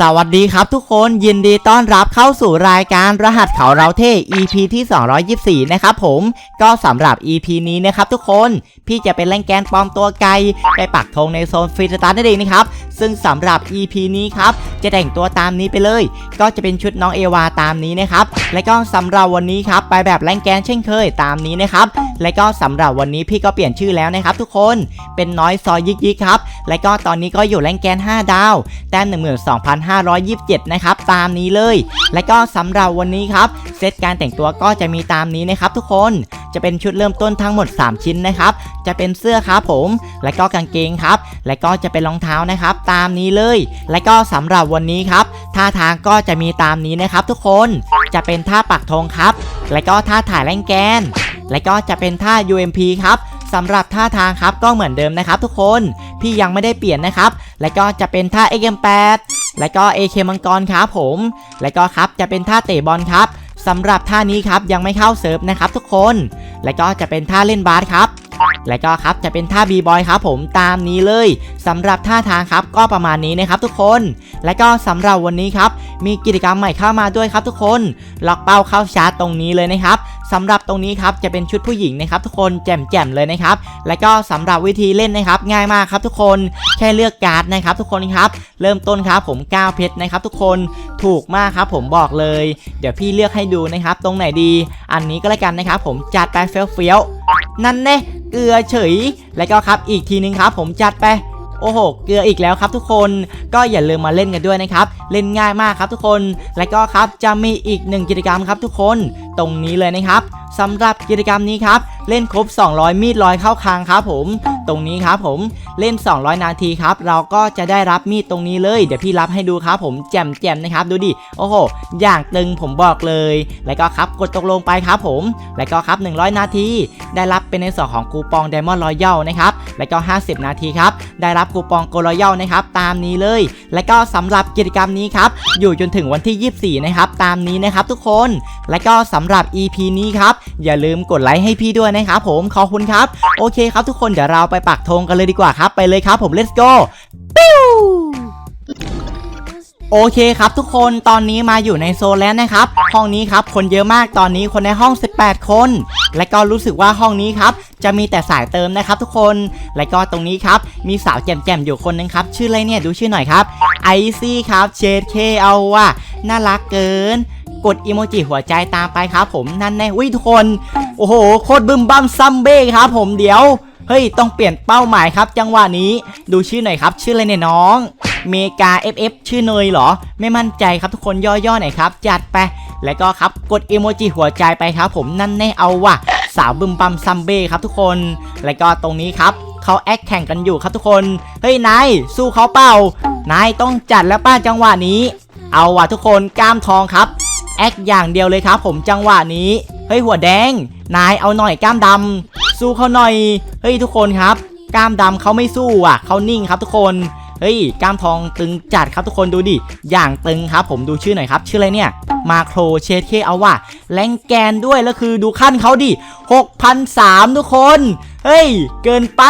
สวัสดีครับทุกคนยินดีต้อนรับเข้าสู่รายการรหัสเขาเราเท่ EP ที่ 224 นะครับผมก็สำหรับ EP นี้นะครับทุกคน พี่จะเป็นแรงแกนปลอมตัวไกล ไปปักธงในโซนฟรีสไตาร์นั่นเองนะครับ ซึ่งสำหรับ EP นี้ครับจะแต่งตัวตามนี้ไปเลย ก็จะเป็นชุดน้องเอวาตามนี้นะครับและก็สำหรับวันนี้ครับไปแบบแรงแกนเช่นเคยตามนี้นะครับและก็สำหรับวันนี้พี่ก็เปลี่ยนชื่อแล้วนะครับทุกคนเป็นน้อยซอยยิกยิกครับและก็ตอนนี้ก็อยู่แรงแกน 5 ดาวแต้ม12,527 นะครับตามนี้เลย และก็สำหรับวันนี้ครับเซตการแต่งตัวก็จะมีตามนี้นะครับทุกคนจะเป็นชุดเริ่มต้นทั้งหมด 3 ชิ้นนะครับ จะเป็นเสื้อครับผม และก็กางเกงครับ และก็จะเป็นรองเท้านะครับตามนี้เลย และก็สำหรับวันนี้ครับท่าทางก็จะมีตามนี้นะครับ ทุกคนจะเป็นท่าปักธงครับ และก็ท่าถ่ายแรงแกน และก็จะเป็นท่า UMP ครับสำหรับท่าทางครับก็เหมือนเดิมนะครับ ทุกคนพี่ยังไม่ได้เปลี่ยนนะครับ และก็จะเป็นท่า XM8 และก็ AK มังกรครับผม และก็ครับจะเป็นท่าเตะบอลครับสำหรับท่านี้ครับยังไม่เข้าเซิร์ฟนะครับ ทุกคน และก็จะเป็นท่าเล่นบาสครับ และก็ครับจะเป็นท่าบีบอยครับผมตามนี้เลยสำหรับท่าทางครับก็ประมาณนี้นะครับทุกคน และก็สำหรับวันนี้ครับมีกิจกรรมใหม่เข้ามาด้วยครับทุกคน ล็อกเป้าเข้าชาร์จตรงนี้เลยนะครับสำหรับตรงนี้ครับจะเป็นชุดผู้หญิงนะครับทุกคนแจ่มๆเลยนะครับ และก็สำหรับวิธีเล่นนะครับ ง่ายมากครับทุกคนแค่เลือกการ์ดนะครับ ทุกคนครับ เริ่มต้นครับผม9เพชรนะครับ ทุกคนถูกมากครับผมบอกเลย เดี๋ยวพี่เลือกให้ดูนะครับ ตรงไหนดี อันนี้ก็แล้วกันนะครับ ผมจัดไปเฟี้ยวๆ นั่นแน่เกลือเฉย และก็ครับอีกทีนึงครับ ผมจัดไปโอ้โห เกลืออีกแล้วครับทุกคน ก็อย่าลืมมาเล่นกันด้วยนะครับ เล่นง่ายมากครับทุกคน และก็ครับจะมีอีกหนึ่งกิจกรรมครับทุกคน ตรงนี้เลยนะครับสำหรับกิจกรรมนี้ครับ เล่นครบ 200 มีดลอยเข้าคางครับผม ตรงนี้ครับผมเล่น 200 นาทีครับ เราก็จะได้รับมีดตรงนี้เลย เดี๋ยวพี่รับให้ดูครับผมแจมแจมนะครับ ดูดิ โอ้โห อย่างตึงผมบอกเลย แล้วก็ครับกดตกลงไปครับผม แล้วก็ครับ 100 นาที ได้รับเป็นในส่วนของคูปอง Diamond Royal นะครับ แล้วก็ 50 นาทีครับ ได้รับคูปอง Go Royal นะครับ ตามนี้เลย แล้วก็สำหรับกิจกรรมนี้ครับ อยู่จนถึงวันที่ 24 นะครับ ตามนี้นะครับทุกคน และก็สำหรับ EP นี้ครับ อย่าลืมกดไลค์ให้พี่ด้วยนะครับผมขอบคุณครับ โอเคครับทุกคนเดี๋ยวเราไปปักธงกันเลยดีกว่าครับ ไปเลยครับผม let's go ปิ้วโอเคครับทุกคนตอนนี้มาอยู่ในโซนแล้วนะครับ ห้องนี้ครับคนเยอะมากตอนนี้คนในห้อง 18 คน และก็รู้สึกว่าห้องนี้ครับจะมีแต่สายเติมนะครับทุกคน และก็ตรงนี้ครับมีสาวแจ่มๆอยู่คนนึงครับชื่ออะไรเนี่ยดูชื่อหน่อยครับไอซี่ครับเชดเคเอาว่ะน่ารักเกิน กดอีโมจิหัวใจตามไปครับผมนั่นแน่วิทุกคน โอ้โหโคตรบึมบัมซัมเบ้ครับผมเดี๋ยวเฮ้ยต้องเปลี่ยนเป้าหมายครับ จังหวะนี้ดูชื่อหน่อยครับ ชื่ออะไรเนี่ยน้อง เมกา FF ชื่อเนยเหรอ ไม่มั่นใจครับทุกคนย่อๆหน่อยครับ จัดไป แล้วก็ครับกดอีโมจิหัวใจไปครับ ผมนั่นแน่เอาว่ะสาวบึมบัมซัมเบ้ครับทุกคน แล้วก็ตรงนี้ครับเขาแอคแข่งกันอยู่ครับทุกคน เฮ้ยนายสู้เขาเปล่านายต้องจัดแล้วป้าจังหวะนี้ เอาว่ะทุกคนกล้ามทองครับ แอคอย่างเดียวเลยครับผมจังหวะนี้ เฮ้ยหัวแดง นายเอาหน่อยกล้ามดำสู้เขาหน่อย เฮ้ยทุกคนครับกล้ามดำเขาไม่สู้อะเขานิ่งครับทุกคน เฮ้ยกล้ามทองตึงจัดครับทุกคนดูดิ อย่างตึงครับ ผมดูชื่อหน่อยครับ ชื่ออะไรเนี่ย มาโครเชเคเอาว่ะแรงแกนด้วยแล้วคือดูขั้นเขาดิ6,003ทุกคน เฮ้ย เกินไป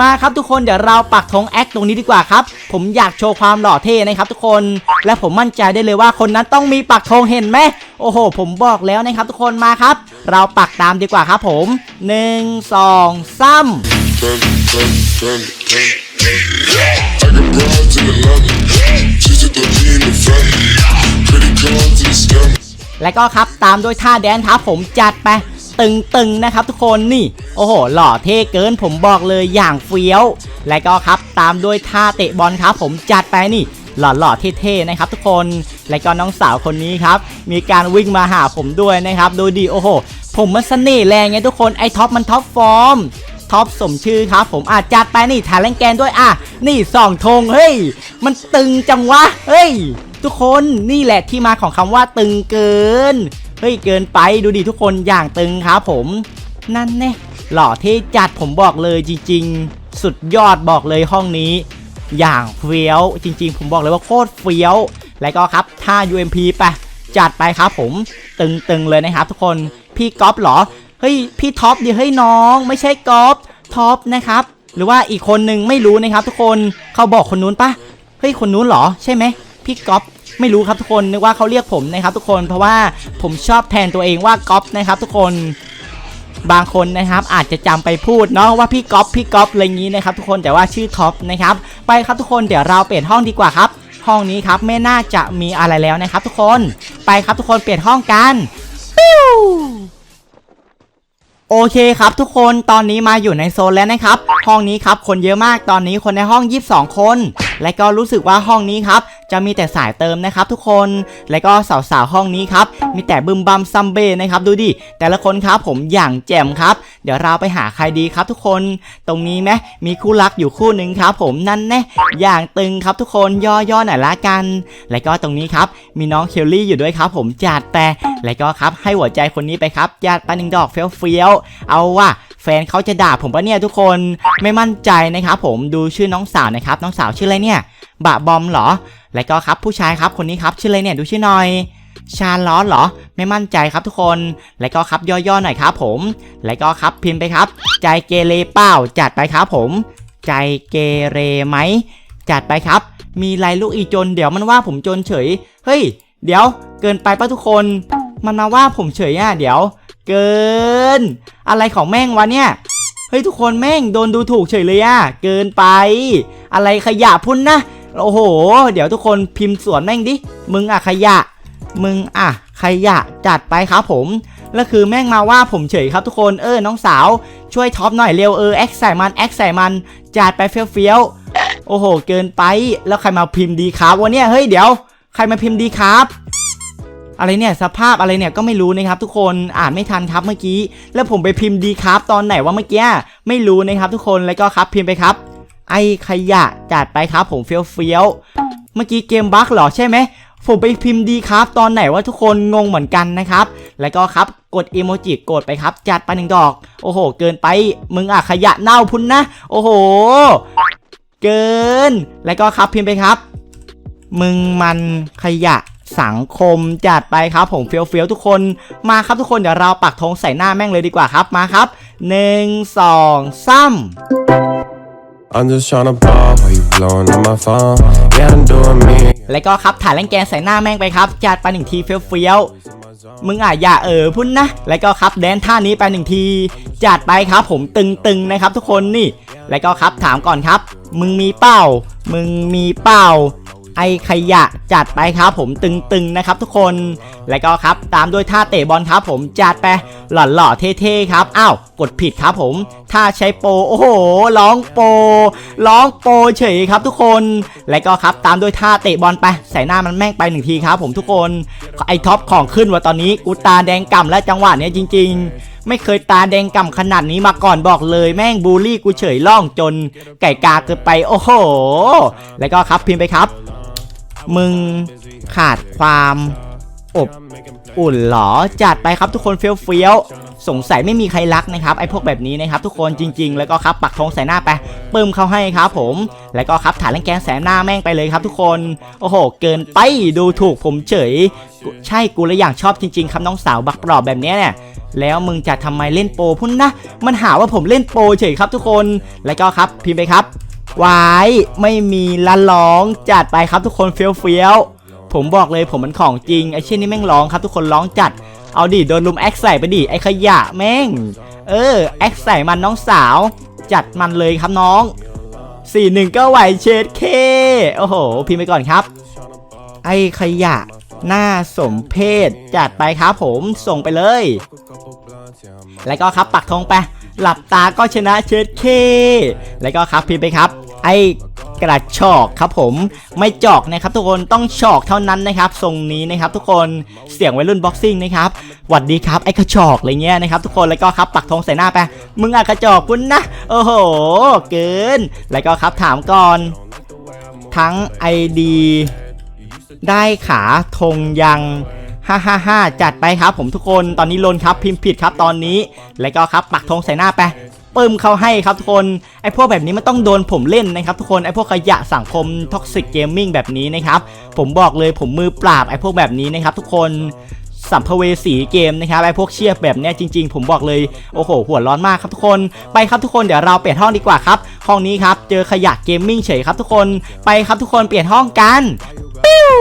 มาครับทุกคนเดี๋ยวเราปักธงแอคตรงนี้ดีกว่าครับ ผมอยากโชว์ความหล่อเท่นะครับทุกคน และผมมั่นใจได้เลยว่าคนนั้นต้องมีปักธงเห็นไหมโอ้โห ผมบอกแล้วนะครับทุกคนมาครับ เราปักตามดีกว่าครับผม1 2 3และก็ครับตามด้วยท่าแดนครับผมจัดไป ตึงๆนะครับทุกคนนี่ โอ้โห หล่อเท่เกินผมบอกเลยอย่างเฟี้ยว และก็ครับตามด้วยท่าเตะบอลครับผมจัดไปนี่หล่อๆเท่ๆนะครับทุกคน และก็น้องสาวคนนี้ครับ มีการวิ่งมาหาผมด้วยนะครับ ดูดีโอ้โห ผมมันเสน่ห์แรงไงทุกคน ไอ้ท็อปมันท็อปฟอร์ม ท็อปสมชื่อครับผมอาจจัดไปนี่ถ่ายแรงแกนด้วยอะ นี่สองธงเฮ้ย มันตึงจังวะ เฮ้ย ทุกคนนี่แหละที่มาของคำว่าตึงเกิน เฮ้ยเกินไปดูดิทุกคนอย่างตึงครับผม นั่นแน่หล่อเท่จัดผมบอกเลยจริง ๆ สุดยอดบอกเลยห้องนี้ อย่างเฟี้ยวจริง ๆ ผมบอกเลยว่าโคตรเฟี้ยว แล้วก็ครับท่า UMP ไปจัดไปครับผมตึงๆเลยนะครับทุกคนพี่ก๊อฟเหรอเฮ้ยพี่ท็อปดิเฮ้ยน้อง ไม่ใช่ก๊อฟท็อปนะครับหรือว่าอีกคนหนึ่งไม่รู้นะครับทุกคนเขาบอกคนนู้นปะเฮ้ยคนนู้นเหรอใช่ไหม พี่ก๊อฟไม่รู้ครับทุกคนนึกว่าเขาเรียกผมนะครับทุกคนเพราะว่าผมชอบแทนตัวเองว่าก๊อฟนะครับ ทุกคนบางคนนะครับอาจจะจำไปพูดเนาะว่าพี่ก๊อฟพี่ก๊อฟอะไรงนี้นะครับ ทุกคนแต่ว่าชื่อท็อปนะครับไปครับทุกคนเดี๋ยวเราเปลี่ยนห้องดีกว่าครับ ห้องนี้ครับไม่น่าจะมีอะไรแล้วนะครับ ทุกคนไปครับทุกคนเปลี่ยนห้องกันปิ้วโอเคครับทุกคนตอนนี้มาอยู่ในโซนแล้วนะครับ ห้องนี้ครับคนเยอะมากตอนนี้คนในห้อง 22 คน และก็รู้สึกว่าห้องนี้ครับจะมีแต่สายเติมนะครับทุกคน และก็สาวๆห้องนี้ครับมีแต่บึมบัมซัมเบ้นะครับดูดิแต่ละคนครับผมอย่างแจ่มครับ เดี๋ยวเราไปหาใครดีครับทุกคน ตรงนี้ไหมมีคู่รักอยู่คู่หนึ่งครับ ผมนั่นแน่อย่างตึงครับทุกคนย่อๆหน่อยละกัน และก็ตรงนี้ครับมีน้องเคลลี่อยู่ด้วยครับ ผมจัดแต่และก็ครับให้หัวใจคนนี้ไปครับจัดไปหนึ่งดอกเฟี้ยวๆเอาว่ะ แฟนเขาจะด่าผมปะเนี่ยทุกคนไม่มั่นใจนะครับผมดูชื่อน้องสาวนะครับน้องสาวชื่ออะไรเนี่ยบะบอมเหรอ และก็ครับผู้ชายครับคนนี้ครับชื่ออะไรเนี่ยดูชื่อหน่อยชาล้อเหรอ ไม่มั่นใจครับทุกคน และก็ครับย่อๆหน่อยครับผม และก็ครับพิมพ์ไปครับ ใจเกเรเปล่าจัดไปครับผม ใจเกเรไหมจัดไปครับ มีไรลูกอีจน เดี๋ยวมันว่าผมจนเฉย เฮ้ย เดี๋ยวเกินไปปะทุกคน มันมาว่าผมเฉยอะเดี๋ยว เกิน อะไรของแม่งวะเนี่ย เฮ้ยทุกคนแม่งโดนดูถูกเฉยเลยอะเกินไป อะไรขยะพุ่นนะ โอ้โห เดี๋ยวทุกคนพิมพ์สวนแม่งดิ มึงอะขยะ มึงอะขยะจัดไปครับผม แล้วคือแม่งมาว่าผมเฉยครับทุกคน เออน้องสาว ช่วยท็อปหน่อยเร็วเออแอคใส่มันแอคใส่มันจัดไปเฟี้ยวๆ โอ้โห เกินไป แล้วใครมาพิมพ์ดีครับวันเนี้ยเฮ้ยเดี๋ยว ใครมาพิมพ์ดีครับ อะไรเนี่ยสภาพอะไรเนี่ยก็ไม่รู้นะครับทุกคนอ่านไม่ทันครับเมื่อกี้ แล้วผมไปพิมพ์ดีครับตอนไหนว่าเมื่อกี้ไม่รู้นะครับทุกคนแล้วก็ครับพิมพ์ไปครับ ไอขยะจัดไปครับผมเฟี้ยวเฟี้ยวเมื่อกี้เกมบั๊กเหรอใช่ไหมผมไปพิมพ์ดีครับตอนไหนว่าทุกคนงงเหมือนกันนะครับ แล้วก็ครับกดอีโมจิกดไปครับ จัดไปหนึ่งดอก โอ้โห เกินไปมึงอะขยะเน่าพุ่นนะ โอ้โห เกิน แล้วก็ครับพิมพ์ไปครับ มึงมันขยะ สังคมจัดไปครับผมเฟี้ยวเฟี้ยวๆทุกคนมาครับทุกคนเดี๋ยวเราปักธงใส่หน้าแม่งเลยดีกว่าครับมาครับหนึ่งสองสาม I'm just tryna ball while you blowing on my phone. Yeah, I'm doing me. แล้วก็ครับถ่ายแรงแกนใส่หน้าแม่งไปครับจัดไปหนึ่งทีเฟี้ยวเฟี้ยวๆมึงอะอย่าเออพุ่นนะ แล้วก็ครับแดนท่านี้ไปหนึ่งทีจัดไปครับผมตึงๆนะครับทุกคนนี่ แล้วก็ครับถามก่อนครับ มึงมีเป้า มึงมีเป้า ไอขยะจัดไปครับผมตึงๆนะครับทุกคน แล้วก็ครับตามด้วยท่าเตะบอลครับผมจัดไปหล่อๆเท่ๆครับอ้าวกดผิดครับผมท่าใช้โปโอ้โหร้องโปร้องโปเฉยครับทุกคน แล้วก็ครับตามด้วยท่าเตะบอลไปใส่หน้ามันแม่งไปหนึ่งทีครับผมทุกคนไอท็อปของขึ้นว่าตอนนี้กูตาแดงก่ำและจังหวะเนี้ยจริง ๆไม่เคยตาแดงก่ำขนาดนี้มาก่อนบอกเลยแม่งบูลลี่กูเฉยล่องจน ไก่กาเกินไปโอ้โห แล้วก็ครับพิมพ์ไปครับ มึงขาดความอบอุ่นเหรอ จัดไปครับทุกคนเฟี้ยวเฟี้ยวสงสัยไม่มีใครรักนะครับ ไอ้พวกแบบนี้นะครับ ทุกคนจริง ๆ แล้วก็ครับปักธงใส่หน้าไปปึ้มเขาให้ครับผม แล้วก็ครับถ่ายแรงแกนแสนหน้าแม่งไปเลยครับ ทุกคน โอ้โห เกินไปดูถูกผมเฉย ใช่กูเลยอย่างชอบจริง ๆครับน้องสาวบักปลอบแบบเนี้ยเนี่ยแล้วมึงจะทำไมเล่นโปพุ่นนะ มันหาว่าผมเล่นโปเฉยครับทุกคน แล้วก็ครับพิมพ์ไปครับ วายไม่มีละร้องจัดไปครับทุกคนเฟี้ยวเฟี้ยวผมบอกเลยผมมันของจริงไอเช่นนี้แม่งร้องครับทุกคนร้องจัด เอาดิโดนลุมแอคใส่ไปดิไอขยะแม่ง เออแอคใส่มันน้องสาว จัดมันเลยครับน้องสี่หนึ่งก็ไหวเชดเคโอ้โหพิมพ์ไปก่อนครับ ไอขยะหน้าสมเพศจัดไปครับผมส่งไปเลย แล้วก็ครับปักธงไป หลับตาก็ชนะเชิดเค แล้วก็ครับพิมพ์ไปครับ ไอกระชอกครับผมไม่จอกนะครับทุกคนต้องชอกเท่านั้นนะครับทรงนี้นะครับทุกคนเสียงวัยรุ่นบ็อกซิ่งนะครับหวัดดีครับไอ้กระชอกอะไรเงี้ยนะครับทุกคนแล้วก็ครับปักธงใส่หน้าไปมึงอะกระจอกคุณนะโอ้โหเกิน แล้วก็ครับถามก่อน ทั้ง ID ได้ขาธงยัง ฮ่าฮ่าฮ่าจัดไปครับผมทุกคนตอนนี้ลนครับพิมพ์ผิดครับตอนนี้ แล้วก็ครับปักธงใส่หน้าไปปึ้มเขาให้ครับทุกคนไอพวกแบบนี้มันต้องโดนผมเล่นนะครับทุกคนไอพวกขยะสังคมท็อกซิกเกมมิ่งแบบนี้นะครับผมบอกเลยผมมือปราบไอพวกแบบนี้นะครับทุกคนสัมภเวสีเกมนะครับไอพวกเชียบแบบเนี้ยจริง ๆ ผมบอกเลยโอ้โหหัวร้อนมากครับทุกคนไปครับทุกคนเดี๋ยวเราเปลี่ยนห้องดีกว่าครับห้องนี้ครับเจอขยะเกมมิ่งเฉยครับทุกคนไปครับทุกคนเปลี่ยนห้องกันปิ้ว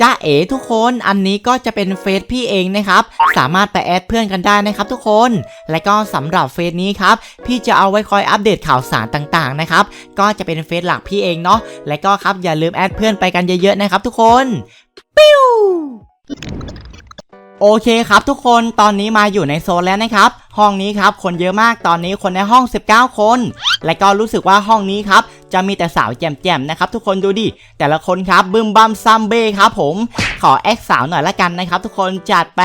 จ้าเอ๋ทุกคนอันนี้ก็จะเป็นเฟซพี่เองนะครับ สามารถไปแอดเพื่อนกันได้นะครับทุกคน และก็สำหรับเฟซนี้ครับ พี่จะเอาไว้คอยอัปเดตข่าวสารต่างๆนะครับ ก็จะเป็นเฟซหลักพี่เองเนาะ และก็ครับอย่าลืมแอดเพื่อนไปกันเยอะๆนะครับทุกคน ปิ้ว โอเคครับทุกคนตอนนี้มาอยู่ในโซนแล้วนะครับ ห้องนี้ครับคนเยอะมากตอนนี้คนในห้อง 19 คน และก็รู้สึกว่าห้องนี้ครับจะมีแต่สาวแจ่มๆนะครับทุกคนดูดิแต่ละคนครับบึมบัมซัมเบ้ครับผมขอแอคสาวหน่อยละกันนะครับ ทุกคนจัดไป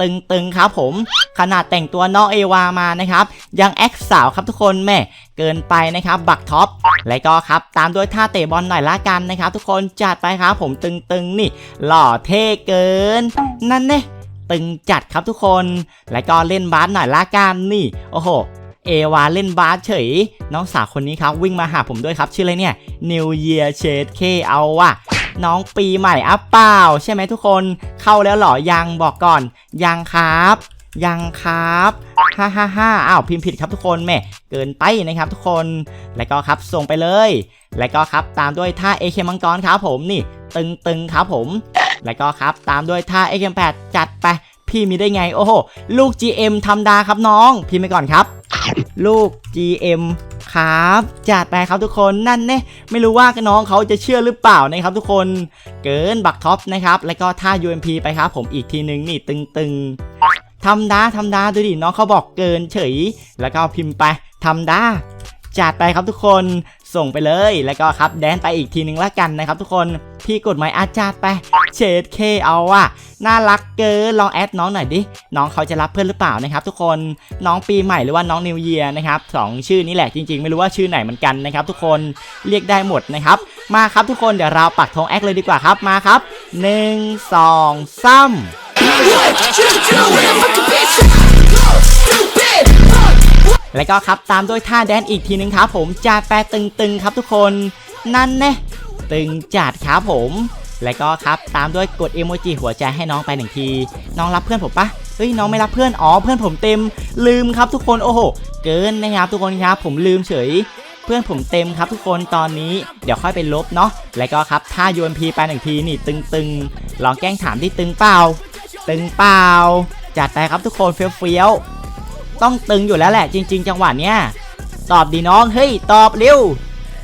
ตึงๆครับผมขนาดแต่งตัวน้องเอวามานะครับยังแอคสาวครับทุกคนแม่เกินไปนะครับบักท็อปและก็ครับตามด้วยท่าเตะบอลหน่อยละกันนะครับ ทุกคนจัดไปครับผมตึงๆนี่ หล่อเท่เกิน นั่นเนี่ ตึงจัดครับทุกคน แล้วก็เล่นบาสหน่อยละกันนี่ โอ้โหเอวาเล่นบาสเฉย น้องสาวคนนี้ครับ วิ่งมาหาผมด้วยครับ ชื่ออะไรเนี่ย New Year Shade K เอาว่ะน้องปีใหม่อัปเปล่า ใช่ไหมทุกคนเข้าแล้วเหรอ ยังบอกก่อน ยังครับ ยังครับฮ่าฮ่าฮ่าอ้าวพิมพ์ผิดครับทุกคนแม่เกินไปนะครับทุกคนแล้วก็ครับส่งไปเลย แล้วก็ครับตามด้วยท่าเอเคมังกรครับผมนี่ ตึงๆครับผม แล้วก็ครับตามด้วยท่า XM8 จัดไป พี่มีได้ไง โอ้โห ลูก GM ธรรมดาครับน้อง พี่ไปก่อนครับ ลูก GM ครับจัดไปครับทุกคนนั่นเน่ไม่รู้ว่าน้องเขาจะเชื่อหรือเปล่านะครับทุกคนเกินบักท็อปนะครับแล้วก็ท่า UMP ไปครับผมอีกทีนึงนี่ตึงๆธรรมดาธรรมดาดูดิน้องเขาบอกเกินเฉย แล้วก็พิมพ์ไปธรรมดาจัดไปครับทุกคน ส่งไปเลย แล้วก็ครับแดนไปอีกทีนึงละกันนะครับทุกคนพี่กดไม้อาจารย์ไปเชดเคเอาว่ะน่ารักเกินลองแอดน้องหน่อยดิ น้องเขาจะรับเพื่อนหรือเปล่านะครับทุกคนน้องปีใหม่หรือว่าน้องนิวเยียนะครับสองชื่อนี้แหละจริงๆ ไม่รู้ว่าชื่อไหนเหมือนกันนะครับทุกคนเรียกได้หมดนะครับ มาครับทุกคนเดี๋ยวเราปักธงแอคเลยดีกว่าครับมาครับหนึ่งสองสาม แล้วก็ครับตามด้วยท่าแดนอีกทีนึงครับผมจัดแปรตึงๆครับทุกคนนั่นแน่ตึงจัดครับผม แล้วก็ครับตามด้วยกดเอโมจิหัวใจให้น้องไปหนึ่งที น้องรับเพื่อนผมปะเฮ้ยน้องไม่รับเพื่อนอ๋อเพื่อนผมเต็มลืมครับทุกคนโอ้โหเกินนะครับทุกคนครับผมลืมเฉยเพื่อนผมเต็มครับทุกคนตอนนี้เดี๋ยวค่อยไปลบเนาะแล้วก็ครับท่าโยนพีไปหนึ่งทีนี่ตึงๆลองแกล้งถามที่ตึงเปล่า ตึงเปล่าจัดไปครับทุกคนเฟี้ยวๆ ต้องตึงอยู่แล้วแหละจริง ๆ จังหวะเนี้ยตอบดีน้องเฮ้ยตอบเร็ว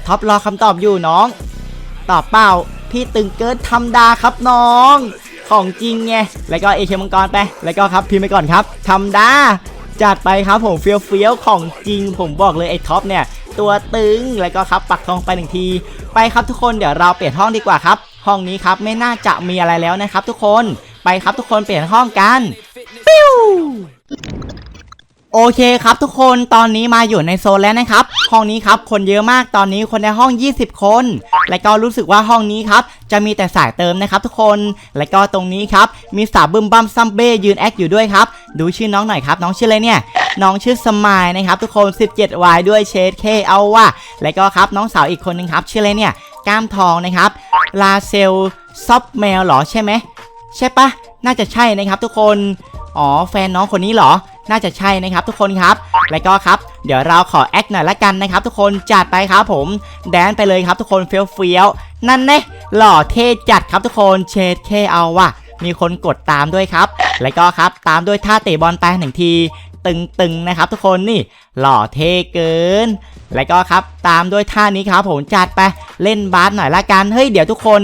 ท็อปรอคำตอบอยู่น้อง ตอบเปล่าพี่ตึงเกินธรรมดาครับน้องของจริงไง แล้วก็เอเคมังกรไป แล้วก็ครับพิมพ์ไปก่อนครับธรรมดาจัดไปครับผมเฟี้ยวเฟี้ยวของจริง ผมบอกเลยไอ้ท็อปเนี่ย ตัวตึง แล้วก็ครับปักทองไปหนึ่งที ไปครับทุกคนเดี๋ยวเราเปลี่ยนห้องดีกว่าครับ ห้องนี้ครับไม่น่าจะมีอะไรแล้วนะครับ ทุกคน ไปครับทุกคนเปลี่ยนห้องกันปิ้ว โอเคครับทุกคนตอนนี้มาอยู่ในโซนแล้วนะครับ ห้องนี้ครับคนเยอะมากตอนนี้คนในห้อง 20 คน และก็รู้สึกว่าห้องนี้ครับจะมีแต่สายเติมนะครับทุกคน และก็ตรงนี้ครับมีสาวบึมบัมซัมเบ้ยืนแอคอยู่ด้วยครับ ดูชื่อน้องหน่อยครับ น้องชื่ออะไรเนี่ย น้องชื่อสมายนะครับทุกคน 17วายด้วยเชดเคเอาว่ะและก็ครับน้องสาวอีกคนนึงครับชื่ออะไรเนี่ยก้ามทองนะครับลาเซลซอฟแมวหรอใช่ไหมใช่ปะน่าจะใช่นะครับทุกคนอ๋อแฟนน้องคนนี้เหรอ น่าจะใช่นะครับทุกคนครับ แล้วก็ครับ เดี๋ยวเราขอแอคหน่อยละกันนะครับ ทุกคนจัดไปครับผม แดนไปเลยครับทุกคนเฟี้ยวเฟี้ยวนั่นเน่หล่อเท่จัดครับทุกคนเชดเคเอาว่ะ มีคนกดตามด้วยครับ แล้วก็ครับตามด้วยท่าเตะบอลไปหนึ่งที ตึงๆนะครับ ทุกคนนี่ หล่อเท่เกิน แล้วก็ครับตามด้วยท่านี้ครับผมจัดไปเล่นบาสหน่อยละกันเฮ้ยเดี๋ยวทุกคน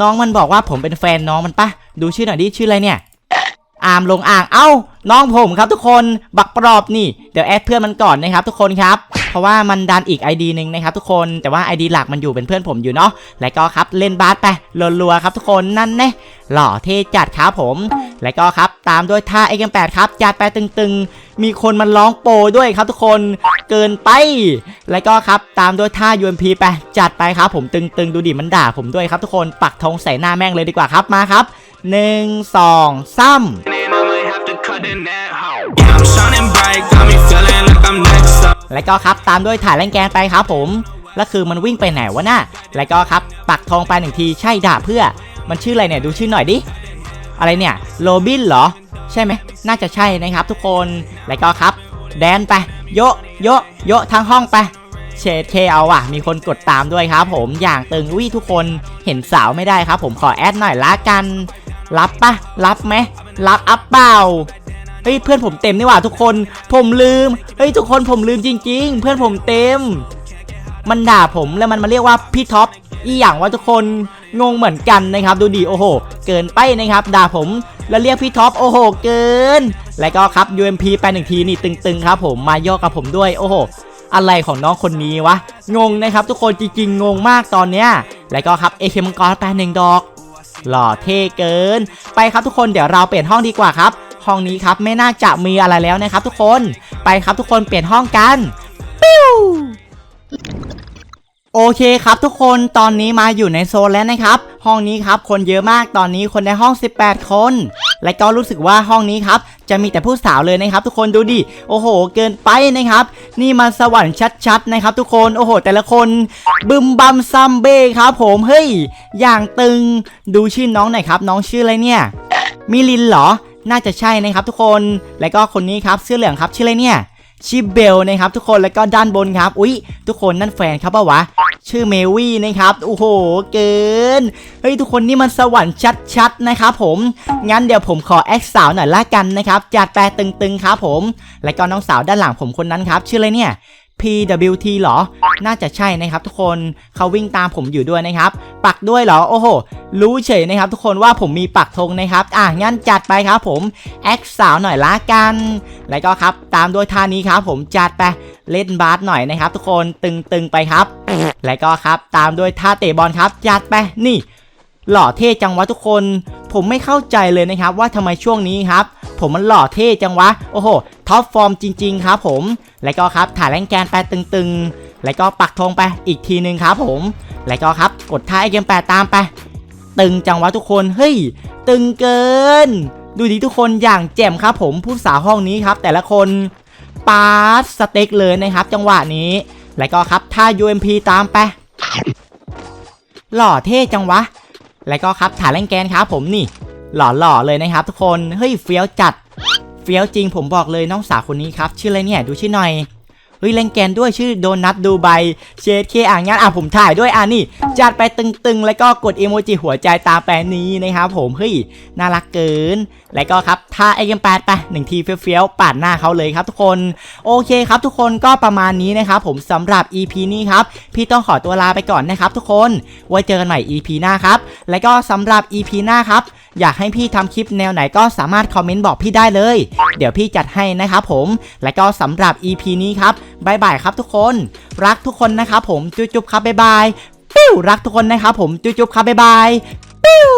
น้องมันบอกว่าผมเป็นแฟนน้องมันปะดูชื่อหน่อยดิชื่ออะไรเนี่ย อามลงอ่าง เอ้า น้องผมครับทุกคน บักปลอบนี่ เดี๋ยวแอดเพื่อนมันก่อนนะครับทุกคนครับ เพราะว่ามันดันอีก ID หนึ่งนะครับทุกคน แต่ว่า ID หลักมันอยู่เป็นเพื่อนผมอยู่เนาะ แล้วก็ครับเล่นบาสไปรัวๆครับทุกคน นั่นแน่หล่อเท่จัดครับผม แล้วก็ครับตามด้วยท่า XM8 ครับ จัดไปตึงๆ มีคนมันร้องโปด้วยครับทุกคน เกินไป แล้วก็ครับตามด้วยท่า UMP ไป จัดไปครับผมตึงๆ ดูดิมันด่าผมด้วยครับทุกคน ปักธงใส่หน้าแม่งเลยดีกว่าครับ มาครับ หนึ่งสองสาม And I might have to cut in that hoe. Yeah, bike, like up. แล้วก็ครับตามด้วยถ่ายแรงแกนไปครับผม แล้วคือมันวิ่งไปไหนวะน่ะแล้วก็ครับปักทองไปหนึ่งทีใช่ด่าเพื่อ มันชื่ออะไรเนี่ยดูชื่อหน่อยดิ อะไรเนี่ยโรบินเหรอ ใช่ไหม น่าจะใช่นะครับทุกคน แล้วก็ครับ แดนไปโยะโยะโยะทางห้องไปเชดเคเอาว่ะ มีคนกดตามด้วยครับผมอย่างตึงวิทุกคนเห็นสาวไม่ได้ครับผมขอแอดหน่อยละกัน รับปะรับไหมรับอัพเปล่าเฮ้ยเพื่อนผมเต็มนี่หว่าทุกคน ผมลืมเฮ้ยทุกคนผมลืมจริง ๆ เพื่อนผมเต็ม มันด่าผมแล้วมันมาเรียกว่าพี่ท็อปอีอย่างว่าทุกคนงงเหมือนกันนะครับ ดูดีโอ้โห เกินไปนะครับ ด่าผมแล้วเรียกพี่ท็อปโอ้โห เกิน แล้วก็ครับ UMP ไปหนึ่งทีนี่ตึงๆครับ ผมมาย่อกับผมด้วยโอ้โห อะไรของน้องคนนี้วะงงนะครับ ทุกคนจริงๆงงมากตอนเนี้ย แล้วก็ครับเอเคมังกรแปหนึ่งดอก หล่อเท่เกิน ไปครับทุกคนเดี๋ยวเราเปลี่ยนห้องดีกว่าครับ ห้องนี้ครับไม่น่าจะมีอะไรแล้วนะครับทุกคนไปครับทุกคนเปลี่ยนห้องกันปิ้วโอเคครับทุกคนตอนนี้มาอยู่ในโซนแล้วนะครับ ห้องนี้ครับคนเยอะมากตอนนี้คนในห้อง 18 คน และก็รู้สึกว่าห้องนี้ครับจะมีแต่ผู้สาวเลยนะครับทุกคนดูดิโอ้โห เกินไปนะครับ นี่มันสวรรค์ชัดๆนะครับ ทุกคนโอ้โห แต่ละคนบึมบัมซัมเบ้ครับผมเฮ้ยอย่างตึงดูชื่อน้องหน่อยครับ น้องชื่ออะไรเนี่ยมิลินเหรอ น่าจะใช่นะครับทุกคน แล้วก็คนนี้ครับเสื้อเหลืองครับชื่ออะไรเนี่ย ชิเบลนะครับทุกคนแล้วก็ด้านบนครับ อุ๊ย ทุกคนนั่นแฟนครับปะวะ ชื่อเมวี่นะครับโอ้โหเกินเฮ้ยทุกคนนี่มันสวรรค์ชัดๆนะครับผมงั้นเดี๋ยวผมขอแอคสาวหน่อยละกันนะครับจัดแปลตึงๆครับผม แล้วก็น้องสาวด้านหลังผมคนนั้นครับ ชื่ออะไรเนี่ย PWT เหรอ น่าจะใช่นะครับทุกคนเขาวิ่งตามผมอยู่ด้วยนะครับ ปักด้วยเหรอ โอ้โห รู้เฉยนะครับทุกคนว่าผมมีปักธงนะครับ อะงั้นจัดไปครับผม แอคสาวหน่อยละกัน แล้วก็ครับตามด้วยท่านี้ครับผมจัดไปเล่นบาสหน่อยนะครับ ทุกคนตึงๆไปครับ แล้วก็ครับตามด้วยท่าเตะบอลครับ จัดไปนี่ หล่อเท่จังวะทุกคน ผมไม่เข้าใจเลยนะครับว่าทำไมช่วงนี้ครับผมมันหล่อเท่จังวะ โอ้โห ท็อปฟอร์มจริง ๆ ครับผม แล้วก็ครับถ่ายแรงแกนไปตึงๆ แล้วก็ปักธงไปอีกทีหนึ่งครับผม แล้วก็ครับกดท่าไอเกมแปดตามไป ตึงจังวะทุกคน เฮ้ย ตึงเกิน ดูดีทุกคนอย่างแจ่มครับผมผู้สาวห้องนี้ครับ แต่ละคนปาสสเต็กเลยนะครับ จังหวะนี้ แล้วก็ครับท่า UMP ตามไป หล่อเท่จังวะ แล้วก็ครับฐานแรงแกนครับผมนี่ หล่อๆเลยนะครับทุกคน เฮ้ยเฟี้ยวจัด เฟี้ยวจริงผมบอกเลยน้องสาวคนนี้ครับ ชื่ออะไรเนี่ยดูชื่อหน่อย เฮ้ยแรงแกนด้วยชื่อโดนัทดูไบเชดเคอ่างงั้นอะผมถ่ายด้วยอะนี่จัดไปตึงๆ แล้วก็กดอีโมจิหัวใจตาแปลนี้นะครับผมเฮ้ยน่ารักเกิน แล้วก็ครับท่าไอเกมแปดไปหนึ่งทีเฟี้ยวๆปาดหน้าเขาเลยครับทุกคนโอเคครับทุกคนก็ประมาณนี้นะครับผมสำหรับ EP นี้ครับพี่ต้องขอตัวลาไปก่อนนะครับทุกคนไว้เจอกันใหม่ EP หน้าครับแล้วก็สำหรับ EP หน้าครับ อยากให้พี่ทำคลิปแนวไหนก็สามารถคอมเมนต์บอกพี่ได้เลย เดี๋ยวพี่จัดให้นะครับผม และก็สำหรับ EP นี้ครับบายบายครับทุกคน รักทุกคนนะครับผมจุ๊บๆครับบายบายปิ้วรักทุกคนนะครับผมจุ๊บๆครับบายบายปิ้ว